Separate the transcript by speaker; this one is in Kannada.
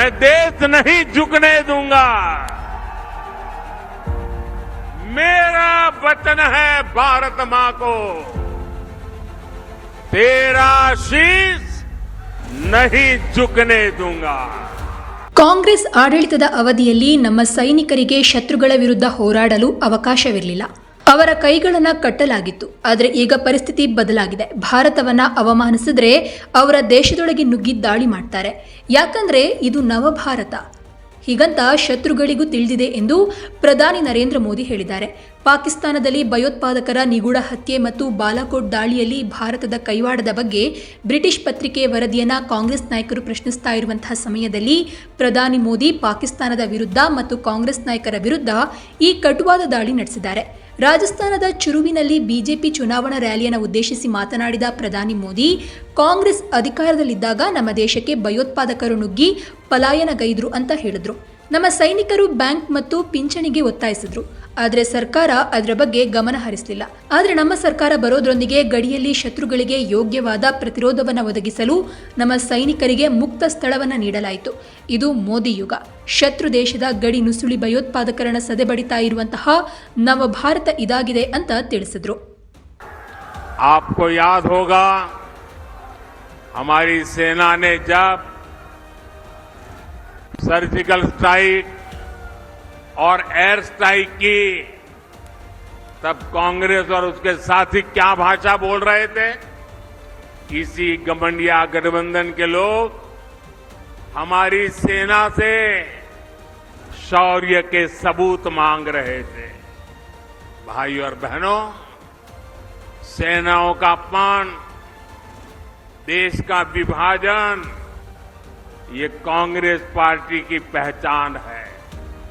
Speaker 1: मैं देश नहीं झुकने दूंगा मेरा वचन है भारत मां को तेरा शीश नहीं झुकने दूंगा
Speaker 2: ಕಾಂಗ್ರೆಸ್ ಆಡಳಿತದ ಅವಧಿಯಲ್ಲಿ ನಮ್ಮ ಸೈನಿಕರಿಗೆ ಶತ್ರುಗಳ ವಿರುದ್ಧ ಹೋರಾಡಲು ಅವಕಾಶವಿರಲಿಲ್ಲ ಅವರ ಕೈಗಳನ್ನ ಕಟ್ಟಲಾಗಿತ್ತು. ಆದರೆ ಈಗ ಪರಿಸ್ಥಿತಿ ಬದಲಾಗಿದೆ. ಭಾರತವನ್ನ ಅವಮಾನಿಸಿದ್ರೆ ಅವರ ದೇಶದೊಳಗೆ ನುಗ್ಗಿ ದಾಳಿ ಮಾಡ್ತಾರೆ. ಯಾಕಂದ್ರೆ ಇದು ನವಭಾರತ. ಹೀಗಂತ ಶತ್ರುಗಳಿಗೂ ತಿಳಿದಿದೆ ಎಂದು ಪ್ರಧಾನಿ ನರೇಂದ್ರ ಮೋದಿ ಹೇಳಿದ್ದಾರೆ. ಪಾಕಿಸ್ತಾನದಲ್ಲಿ ಭಯೋತ್ಪಾದಕರ ನಿಗೂಢ ಹತ್ಯೆ ಮತ್ತು ಬಾಲಾಕೋಟ್ ದಾಳಿಯಲ್ಲಿ ಭಾರತದ ಕೈವಾಡದ ಬಗ್ಗೆ ಬ್ರಿಟಿಷ್ ಪತ್ರಿಕೆ ವರದಿಯನ್ನು ಕಾಂಗ್ರೆಸ್ ನಾಯಕರು ಪ್ರಶ್ನಿಸ್ತಾ ಇರುವಂತಹ ಸಮಯದಲ್ಲಿ ಪ್ರಧಾನಿ ಮೋದಿ ಪಾಕಿಸ್ತಾನದ ವಿರುದ್ಧ ಮತ್ತು ಕಾಂಗ್ರೆಸ್ ನಾಯಕರ ವಿರುದ್ಧ ಈ ಕಟುವಾದ ದಾಳಿ ನಡೆಸಿದ್ದಾರೆ. ರಾಜಸ್ಥಾನದ ಚುರುವಿನಲ್ಲಿ ಬಿಜೆಪಿ ಚುನಾವಣಾ ರ್ಯಾಲಿಯನ್ನು ಉದ್ದೇಶಿಸಿ ಮಾತನಾಡಿದ ಪ್ರಧಾನಿ ಮೋದಿ, ಕಾಂಗ್ರೆಸ್ ಅಧಿಕಾರದಲ್ಲಿದ್ದಾಗ ನಮ್ಮ ದೇಶಕ್ಕೆ ಭಯೋತ್ಪಾದಕರು ನುಗ್ಗಿ ಪಲಾಯನಗೈದ್ರು ಅಂತ ಹೇಳಿದ್ರು. ನಮ್ಮ ಸೈನಿಕರು ಬ್ಯಾಂಕ್ ಮತ್ತು ಪಿಂಚಣಿಗೆ ಒತ್ತಾಯಿಸಿದ್ರು ಆದರೆ ಸರ್ಕಾರ ಅದರ ಬಗ್ಗೆ ಗಮನ ಹರಿಸಲಿಲ್ಲ ಆದರೆ ನಮ್ಮ ಸರ್ಕಾರ ಬರೋದ್ರೊಂದಿಗೆ ಗಡಿಯಲ್ಲಿ ಶತ್ರುಗಳಿಗೆ ಯೋಗ್ಯವಾದ ಪ್ರತಿರೋಧವನ್ನು ಒದಗಿಸಲು ನಮ್ಮ ಸೈನಿಕರಿಗೆ ಮುಕ್ತ ಸ್ಥಳವನ್ನು ನೀಡಲಾಯಿತು ಇದು ಮೋದಿ ಯುಗ ಶತ್ರು ದೇಶದ ಗಡಿ ನುಸುಳಿ ಭಯೋತ್ಪಾದಕರನ್ನ ಸದೆಬಡಿತಾ ಇರುವಂತಹ ನವಭಾರತ ಇದಾಗಿದೆ ಅಂತ ತಿಳಿಸಿದ್ರು
Speaker 1: आपको याद होगा हमारी सेना ने जब सर्जिकल स्ट्राइक और एयर स्ट्राइक की। तब कांग्रेस और उसके साथी क्या भाषा बोल रहे थे? इसी गमंडिया गठबंधन के लोग, हमारी सेना से शौर्य के सबूत मांग रहे थे। भाई और बहनों, सेनाओं का अपमान, देश का विभाजन ये कांग्रेस पार्टी की पहचान है।